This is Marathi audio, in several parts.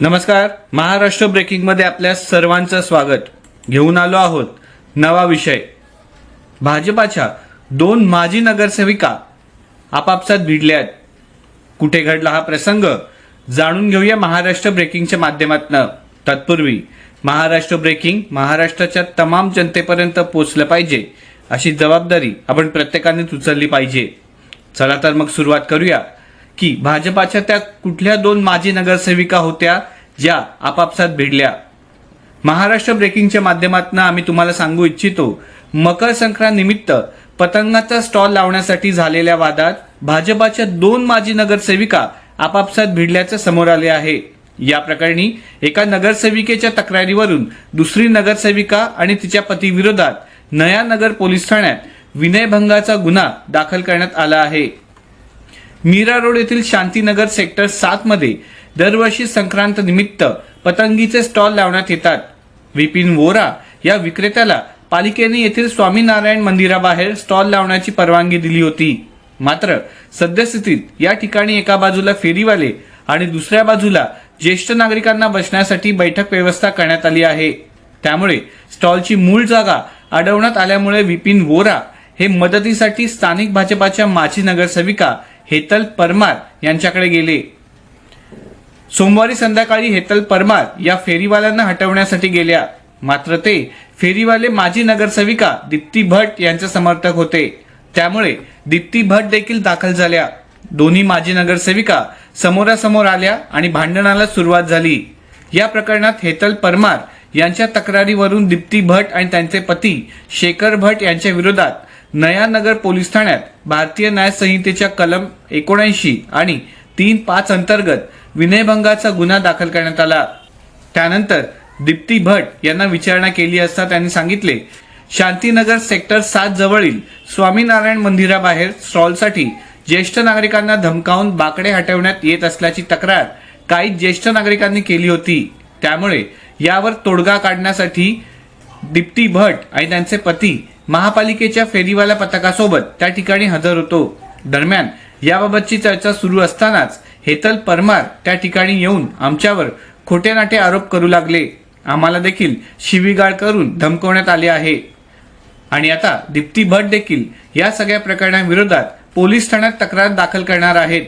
नमस्कार. महाराष्ट्र ब्रेकिंगमध्ये आपल्या सर्वांचं स्वागत. घेऊन आलो आहोत नवा विषय. भाजपाच्या दोन माजी नगरसेविका आपापसात भिडल्यात कुठे घडला हा प्रसंग जाणून घेऊया महाराष्ट्र ब्रेकिंगच्या माध्यमातून. तत्पूर्वी महाराष्ट्र ब्रेकिंग महाराष्ट्राच्या तमाम जनतेपर्यंत पोचलं पाहिजे अशी जबाबदारी आपण प्रत्येकानेच उचलली पाहिजे. चला तर मग सुरुवात करूया. की भाजपाच्या त्या कुठल्या दोन माजी नगरसेविका होत्या ज्या आपापसात भिडल्या. महाराष्ट्र ब्रेकिंगच्या माध्यमातून आम्ही तुम्हाला सांगू इच्छितो मकर संक्रांत निमित्त पतंगाचा स्टॉल लावण्यासाठी झालेल्या वादात भाजपाच्या दोन माजी नगरसेविका आपापसात भिडल्याचं समोर आले आहे. या प्रकरणी एका नगरसेविकेच्या तक्रारीवरून दुसरी नगरसेविका आणि तिच्या पतीविरोधात नया नगर पोलीस ठाण्यात विनयभंगाचा गुन्हा दाखल करण्यात आला आहे. मीरा रोड येथील शांतीनगर सेक्टर सात मध्ये दरवर्षी संक्रांत निमित्त पतंगीचे स्टॉल लावण्यात येतात. विपिन वोरा या विक्रेत्याला पालिकेने येथील स्वामीनारायण मंदिराबाहेर स्टॉल लावण्याची परवानगी दिली होती. मात्र सद्यस्थितीत या ठिकाणी एका बाजूला फेरीवाले आणि दुसऱ्या बाजूला ज्येष्ठ नागरिकांना बसण्यासाठी बैठक व्यवस्था करण्यात आली आहे. त्यामुळे स्टॉलची मूळ जागा अडवण्यात आल्यामुळे विपिन वोरा हे मदतीसाठी स्थानिक भाजपाच्या माजी नगरसेविका हेतल परमार यांच्याकडे गेले. सोमवारी संध्याकाळी हेतल परमार या फेरीवाल्यांना हटवण्यासाठी गेल्या. मात्र ते फेरीवाले माजी नगरसेविका दीप्ती भट यांचे समर्थक होते. त्यामुळे दीप्ती भट देखील दाखल झाल्या. दोन्ही माजी नगरसेविका समोरासमोर आल्या आणि भांडणाला सुरुवात झाली. या प्रकरणात हेतल परमार यांच्या तक्रारीवरून दीप्ती भट आणि त्यांचे पती शेखर भट यांच्या विरोधात नया नगर पोलीस ठाण्यात भारतीय न्याय संहितेच्या कलम एकोणऐंशी आणि तीन पाच अंतर्गत विनयभंगाचा गुन्हा दाखल करण्यात आला. त्यानंतर दीप्ती भट यांना विचारणा केली असता त्यांनी सांगितले शांतीनगर सेक्टर सात जवळील स्वामीनारायण मंदिराबाहेर स्टॉलसाठी ज्येष्ठ नागरिकांना धमकावून बाकडे हटवण्यात येत असल्याची तक्रार काही ज्येष्ठ नागरिकांनी केली होती. त्यामुळे यावर तोडगा काढण्यासाठी दीप्ती भट आणि त्यांचे पती महापालिकेच्या फेरीवाला पथकासोबत त्या ठिकाणी हजर होतो. दरम्यान याबाबतची चर्चा सुरू असतानाच हेतल परमार त्या ठिकाणी येऊन आमच्यावर खोटे नाटे आरोप करू लागले. आम्हाला देखील शिवीगाळ करून धमकवण्यात आले आहे. आणि आता दीप्ती भट देखील या सगळ्या प्रकरणाविरोधात पोलीस ठाण्यात तक्रार दाखल करणार आहेत.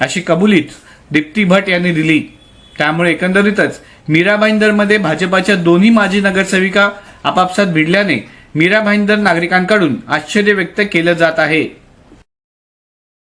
अशी कबुलीच दीप्ती भट यांनी दिली. त्यामुळे एकंदरीतच मीरा भाईंदरमध्ये भाजपाच्या दोन्ही माजी नगरसेविका आपापसात भिडल्याने मीरा भाईंदर नागरिकांकडून आश्चर्य व्यक्त केलं जात आहे.